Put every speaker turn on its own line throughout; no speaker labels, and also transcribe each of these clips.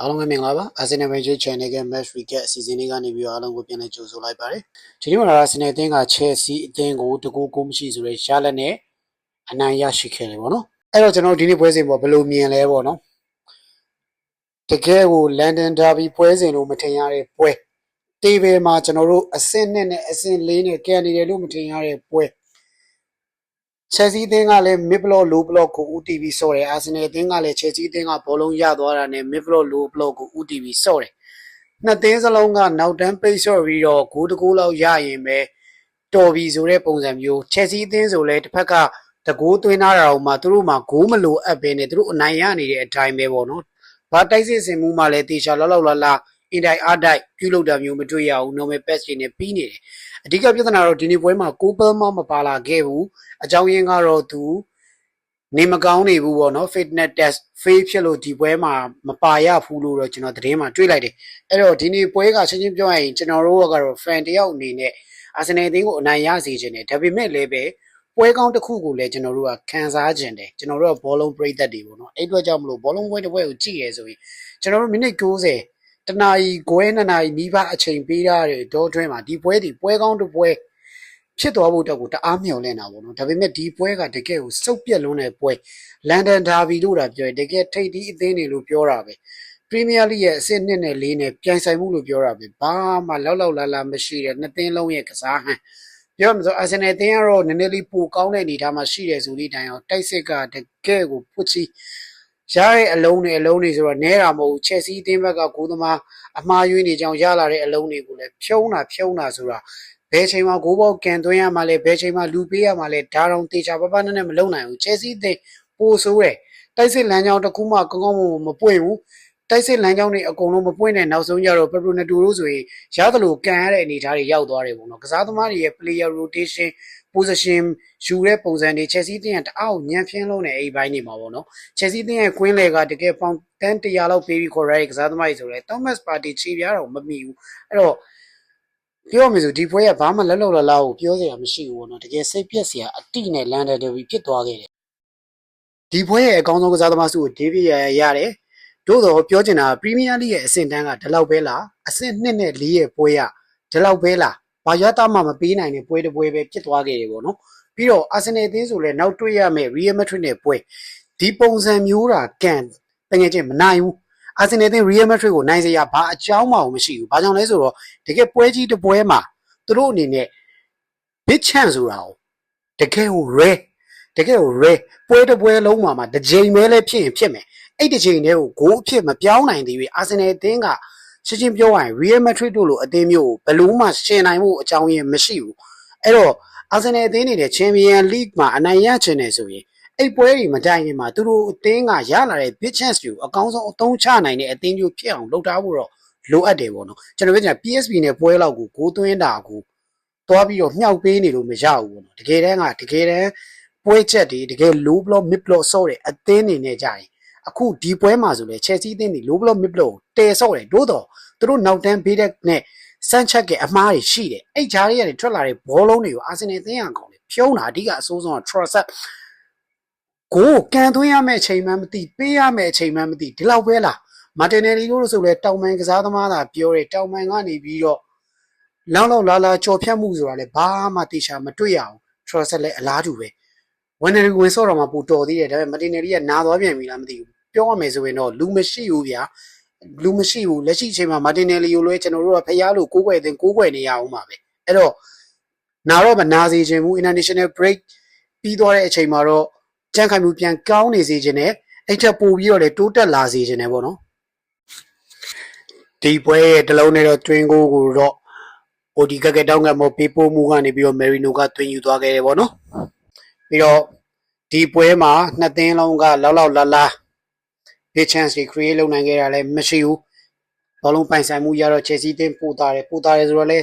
အားလုံးပဲမင်္ဂလာပါ Arsenal Manager Channel က Match Recap အစီအစဉ်လေးကနေပြီးတော့အားလုံးကိုပြန်လည်ကြိုဆိုလိုက်ပါတယ်ဒီနေ့မှာ Arsenal အသင်းက Chelsea အသင်းကိုတကူကိုမရှိဆိုတဲ့ရှာလက်နဲ့အနိုင်ရရှိခဲ့တယ်ပေါ့နော်အဲ့တော့ကျွန်တော်တို့ဒီနေ့ပွဲစဉ်ပေါ်ဘယ်လိုမြင်လဲပေါ့နော်တကယ်ကို London Derby ပွဲစဉ်လို့မထင်ရတဲ့ပွဲတေးဘယ်မှာကျွန်တော်တို့အဆင့်နဲ့နဲ့အဆင့်လေးနဲ့ကန်နေတယ်လို့မထင်ရတဲ့ပွဲ Chelsea အသင်းကလည်း mid block low block ကို UTV ဆော့တယ် Arsenal အသင်းကလည်း Chelsea အသင်းကဘောလုံးရသွားတာနဲ့ mid block low block ကို UTV ဆော့တယ်နှစ်သင်းစလုံးကနောက်တန်းပိတ်ဆော့ပြီးတော့ဂိုးတစ်ဂိုးလောက်ရရင်ပဲတော်ပြီဆိုတဲ့ပုံစံမျိုး Chelsea အသင်းဆိုလည်းတစ်ဖက်ကတကိုးသွင်းထားတာတော့မှသူတို့မှဂိုးမလိုအပ်ပဲနဲ့သူတို့အနိုင်ရနေတဲ့အတိုင်းပဲပေါ့နော်။ဘာတိုက်စစ်စင်မှုမှလည်းတေချာလောက်လောက်လာလာအင်တိုင်းအားတိုက်ပြုလုပ်တာမျိုးမတွေ့ရဘူး normal pass တွေနဲ့ပြီးနေတယ်။အဓိကပြဿနာတော့ဒီနေ့ပွဲမှာကိုပယ်မောမပါလာခဲ့ဘူး။ အကြောင်းရင်းကတော့သူနေမကောင်းနေဘူးပေါ့နော် fitness test fail ဖြစ်လို့ဒီပွဲမှာမပါရဘူးလို့တော့ကျွန်တော်သတင်းမှာတွေ့လိုက်တယ်။အဲ့တော့ဒီနေ့ပွဲကရှင်းရှင်းပြောရရင်ကျွန်တော်တို့ကတော့ fan တယောက်အနေနဲ့အာဆင်နယ်အသင်းကိုအနိုင်ရစေခြင်းတယ်ဒါပေမဲ့လည်းပဲပွဲကောင်းတစ်ခုကိုလည်းကျွန်တော်တို့ကခံစားခြင်းတယ်ကျွန်တော်တို့ကဘောလုံးပရိသတ်တွေပေါ့နော်အဲ့အတွက်ကြောင့်မလို့ဘောလုံးပွဲတစ်ပွဲကိုကြည့်ရဲဆိုရင်ကျွန်တော်တို့မိနစ်90တနာရီခွဲနှစ်နာရီနီးပါးအချိန်ပေးရတဲ့ဒေါ်တွင်းမှာဒီပွဲဒီပွဲကောင်းတစ်ပွဲ ဖြစ်သွားဖို့တော့ကိုတအားမျှော်လင့်တာပေါ့နော်ဒါပေမဲ့ဒီပွဲကတကယ်ကိုစုပ်ပြက်လွန်းတဲ့ပွဲလန်ဒန်ဒါဘီလို့တာပြောရင်တကယ်ထိပ်တီးအသင်းတွေလို့ပြောတာပဲပရီးမီးယားလိရဲ့အဆင့်1နဲ့4နဲ့ပြိုင်ဆိုင်မှုလို့ပြောတာပဲဘာမှလောက်လောက်လာလာမရှိတဲ့နှစ်သင်းလုံးရဲ့ကစားဟန်ပြောမှဆိုအာဆင်နယ်အသင်းကတော့နည်းနည်းလေးပိုကောင်းတဲ့အနေအထားမှာရှိတယ်ဆိုသည့်တိုင်အောင်တိုက်စစ်ကတကယ်ကိုဖွချီရတဲ့အလုံးတွေအလုံးတွေဆိုတော့နဲတာမဟုတ်ဘူးချက်စီအသင်းဘက်ကဂိုးသမားအမှားယွင်းနေကြောင်ရလာတဲ့အလုံးတွေကိုလည်းဖြုံးတာဖြုံးတာဆိုတာ ဘယ်ချိန်မှာဂိုးပေါက်ကန်သွင်းရမှာလဲဘယ်ချိန်မှာလူပေးရမှာလဲဒါတော့တေချာပပနဲ့နဲ့မလုံနိုင်ဘူးချက်စီအသင်းပိုဆိုးတယ်တိုက်စစ်လမ်းကြောင်းတစ်ခုမှကောင်းကောင်းမွန်မပွင့်ဘူးတိုက်စစ်လမ်းကြောင်းတွေအကုန်လုံးမပွင့်တဲ့နောက်ဆုံးကြတော့ပပရိုနတူတို့ဆိုရင်ရသလိုကန်ရတဲ့အနေအထားတွေရောက်သွားတယ်ပေါ့နော်ကစားသမားတွေရဲ့ player rotation position ယူတဲ့ပုံစံတွေ Chelsea တင်းကတအားညံဖျင်းလုံးနေအဲ့ဘိုင်းနေမှာပေါ့နော် Chelsea တင်းရဲ့ queen leg ကတကယ်ပေါင်တန်း100လောက်ပေးပြီးခေါ်ရတဲ့ကစားသမားတွေဆိုလဲ Thomas Partey ခြေပြားတော့မမိဘူးအဲ့တော့ ပြောမယ်ဆိုဒီပွဲကဘာမှလက်လုံလလောက်ကိုပြောစရာမရှိဘူးပေါ့နော်တကယ်စိတ်ပြက်စရာအတိနဲ့လန်ဒန်ဒယ်ဘီဖြစ်သွားခဲ့တယ်ဒီပွဲရဲ့အကောင်းဆုံးကစားသမားစုကိုဒေးဗစ်ရရတယ်တို့တော့ပြောချင်တာပရီးမီးယားလိရဲ့အဆင့်တန်းကဒီလောက်ပဲလားအဆင့်2နဲ့4ရဲ့ပွဲကဒီလောက်ပဲလားဘာရတာမှမပေးနိုင်တဲ့ပွဲတစ်ပွဲပဲဖြစ်သွားခဲ့တယ်ပေါ့နော်ပြီးတော့အာဆင်နယ်အသင်းဆိုလည်းနောက်တွေ့ရမယ့် Real Madrid နဲ့ပွဲဒီပုံစံမျိုးတာကန်တကယ်ချင်းမနိုင်ဘူး အာဆင်နယ်အသင်း Real Madrid ကိုနိုင်စရာဘာအကြောင်းမှမရှိဘူးဘာကြောင့်လဲဆိုတော့တကယ်ပွဲကြီးတစ်ပွဲမှာသူတို့အနေနဲ့ big chance ဆိုတာကိုတကယ်ကို rare တကယ်ကို rare ပွဲတစ်ပွဲလုံးမှာမှာတစ်ချိန်ပဲလဲဖြစ်ရင်ဖြစ်မယ်အဲ့တစ်ချိန်တည်းကိုဂိုးအဖြစ်မပြောင်းနိုင်သေးဘူးအာဆင်နယ်အသင်းကရှင်းရှင်းပြောရရင် Real Madrid တို့လိုအသင်းမျိုးကိုဘယ်လို့မှရှင်နိုင်မှုအကြောင်းရင်းမရှိဘူးအဲ့တော့အာဆင်နယ်အသင်းနေတဲ့ Champion League မှာအနိုင်ရချင်တယ်ဆိုရင် အဲ့ပွဲတွေမတိုင်ခင်မှာသူတို့အသင်းကရလာတဲ့ big chance တွေကိုအကောင်းဆုံးအသုံးချနိုင်တဲ့အသင်းမျိုးဖြစ်အောင်လုပ်ထားဖို့တော့လိုအပ်တယ်ပေါ့နော်ကျွန်တော်ပြောချင်တာ PSV နဲ့ပွဲလောက်ကိုဂိုးသွင်းတာကိုသွားပြီးတော့မြှောက်ပေးနေလို့မရဘူးပေါ့နော်တကယ်တမ်းကတကယ်တမ်းပွဲချက်တွေတကယ် low block mid block ဆော့တဲ့အသင်းနေနဲ့ကြရင်အခုဒီပွဲမှာဆိုလဲ Chelsea အသင်းတွေ low block mid block ကိုတည်ဆော့တယ်တိုးတော့သူတို့နောက်တန်းဘေးတဲ့နဲ့စမ်းချက်ကအမားတွေရှိတယ်အဲ့ဂျားတွေကနေထွက်လာတဲ့ဘောလုံးတွေကိုအာဆင်နယ်အသင်းရအောင်လေဖြုံးတာအဓိကအဆိုးဆုံးက Trossard ကိုကန်သွင်းရမယ့်အချိန်မှမသိပေးရမယ့်အချိန်မှမသိဒီလောက်ပဲလားမာတင်နယ်လီတို့ဆိုလဲတောင်မန်ကစားသမားသာပြောတယ်တောင်မန်ကနေပြီးတော့လောက်လောက်လာလာကြော်ဖြတ်မှုဆိုတာလဲဘာမှတေချာမတွေ့ရအောင် Trossard လည်းအလားတူပဲဝန်နယ်ဝင်ဆော့တော့မှပိုတော်သေးတယ်ဒါပေမဲ့မာတင်နယ်လီကနာသွားပြန်ပြီလားမသိဘူးပြောရမယ်ဆိုရင်တော့လူမရှိဘူးဗျာလူမရှိဘူးလက်ရှိအချိန်မှာမာတင်နယ်လီကိုလွဲကျွန်တော်တို့ကဖျားလို့ကိုးကွယ်တင်ကိုးကွယ်နေရအောင်ပါပဲအဲ့တော့နာတော့မနာစေချင်ဘူး international break ပြီးသွားတဲ့အချိန်မှာတော့ ကြန့်ခိုင်မှုပြန်ကောင်းနေစေချင်တယ်အဲ့ထက်ပိုပြီးတော့လေတိုးတက်လာစေချင်တယ်ပေါ့နော်ဒီပွဲရဲ့တလုံးနဲ့တော့ twin goal ကိုတော့ဟိုဒီကကတောင်းကမောပေးပို့မှုကနေပြီးတော့ Merino ကတွင်ယူသွားခဲ့တယ်ပေါ့နော်ပြီးတော့ဒီပွဲမှာနှစ်သင်းလုံးကလောက်လောက်လာလာ big chance တွေ create လုပ်နိုင်ခဲ့တာလည်းမရှိဘူးဘောလုံးပိုင်ဆိုင်မှုရတော့ Chelsea တင်းပို့တာတယ်ပို့တာတယ်ဆိုတော့လေ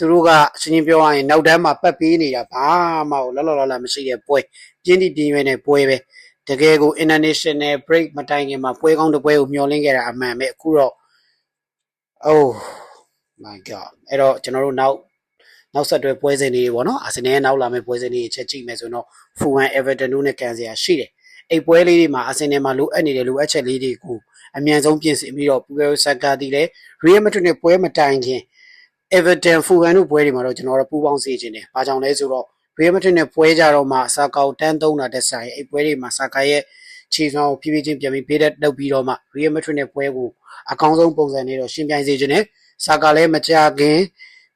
သူတို့ကရှင်းရှင်းပြောရရင်နောက်တန်းမှာပတ်ပေးနေတာဘာမှလောက်လောက်လာလာမရှိတဲ့ပွဲပြင်းတိပြင်းရွယ်တဲ့ပွဲပဲတကယ်ကို international break မတိုင်ခင်မှာပွဲကောင်းတစ်ပွဲကိုမျှော်လင့်ခဲ့တာအမှန်ပဲအခုတော့ oh my god အဲ့တော့ကျွန်တော်တို့နောက်နောက်ဆက်တွဲပွဲစဉ်တွေပေါ့နော်အာဆင်နယ်နောက်လာမယ့်ပွဲစဉ်တွေချက်ကြည့်မယ်ဆိုတော့ Fulham Everton တို့နဲ့ကန်စရာရှိတယ်အဲ့ပွဲလေးတွေမှာအာဆင်နယ်မှာလိုအပ်နေတဲ့လိုအပ်ချက်လေးတွေကိုအမြန်ဆုံးပြင်ဆင်ပြီးတော့ပူကယ်ဆာကာတီလည်း Real Madrid နဲ့ပွဲမတိုင်ခင် Everton Fulham တို့ပွဲတွေမှာတော့ကျွန်တော်တို့ပူးပေါင်းစေခြင်းတယ်။ဘာကြောင့်လဲဆိုတော့ Real Madrid နဲ့ပွဲကြတော့မှဆာကာကိုတန်းသုံးတာတက်ဆိုင်အဲ့ပွဲတွေမှာဆာကာရဲ့ခြေစွမ်းကိုဖြည်းဖြည်းချင်းပြန်ပြီးဘေးတက်လုပ်ပြီးတော့မှ Real Madrid နဲ့ပွဲကိုအကောင်းဆုံးပုံစံနဲ့တော့ရှင်ပြိုင်စေခြင်းတယ်။ဆာကာလည်းမကြခင်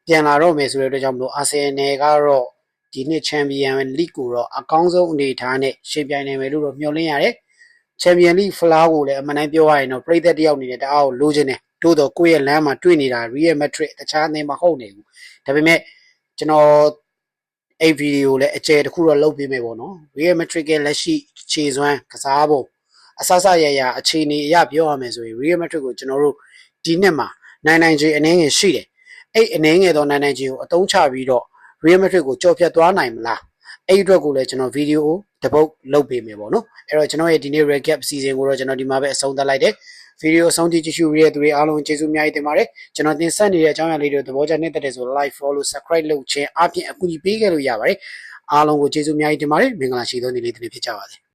ပြန်လာတော့မယ်ဆိုတဲ့အတွက်ကြောင့်မလို့အာဆင်နယ်ကတော့ဒီနှစ်ချန်ပီယံလိကိုတော့အကောင်းဆုံးအနေအထားနဲ့ရှင်ပြိုင်နိုင်မယ်လို့တော့မျှော်လင့်ရတယ်။ချန်ပီယံလိဖလားကိုလည်းအမှန်တမ်းပြောရရင်တော့ပြည်သက်တယောက်အနေနဲ့တအားကိုလိုချင်တယ်။ သို့တော့ကိုယ့်ရဲ့လမ်းမှာတွေ့နေတာ Real Madrid တခြားအသင်းမဟုတ်နေဘူး။ဒါပေမဲ့ကျွန်တော်အဲ့ဗီဒီယိုလည်းအကျယ်တစ်ခုတော့လုပ်ပေးမယ်ပေါ့နော်။ Real Madrid ရဲ့လက်ရှိခြေစွမ်းကစားပုံအဆဆရရအခြေအနေအရပြောရမယ်ဆိုရင် Real Madrid ကိုကျွန်တော်တို့ဒီနှစ်မှာနိုင်နိုင်ချေအနေငယ်ရှိတယ်။အဲ့အနေငယ်သောနိုင်နိုင်ချေကိုအသုံးချပြီးတော့ Real Madrid ကိုကြော်ဖြတ်သွားနိုင်မလား။အဲ့အတွက်ကိုလည်းကျွန်တော်ဗီဒီယိုတပုတ်လုပ်ပေးမယ်ပေါ့နော်။အဲ့တော့ကျွန်တော်ရဲ့ဒီနေ့ recap season ကိုတော့ကျွန်တော်ဒီမှာပဲအဆုံးသတ်လိုက်တယ်။ ဗီဒီယိုအဆုံးထိကြည့်ရှုရတဲ့သူတွေအားလုံးကျေးဇူးအများကြီးတင်ပါတယ်။ကျွန်တော်တင်ဆက်နေတဲ့အကြောင်းအရာလေးတွေသဘောကျနေတဲ့တဲ့ဆို like follow subscribe လုပ်ခြင်းအပြင်အကူအညီပေးခဲ့လို့ရပါတယ်။အားလုံးကိုကျေးဇူးအများကြီးတင်ပါတယ်။မင်္ဂလာရှိသောနေ့လေးတစ်နေ့ဖြစ်ကြပါစေ။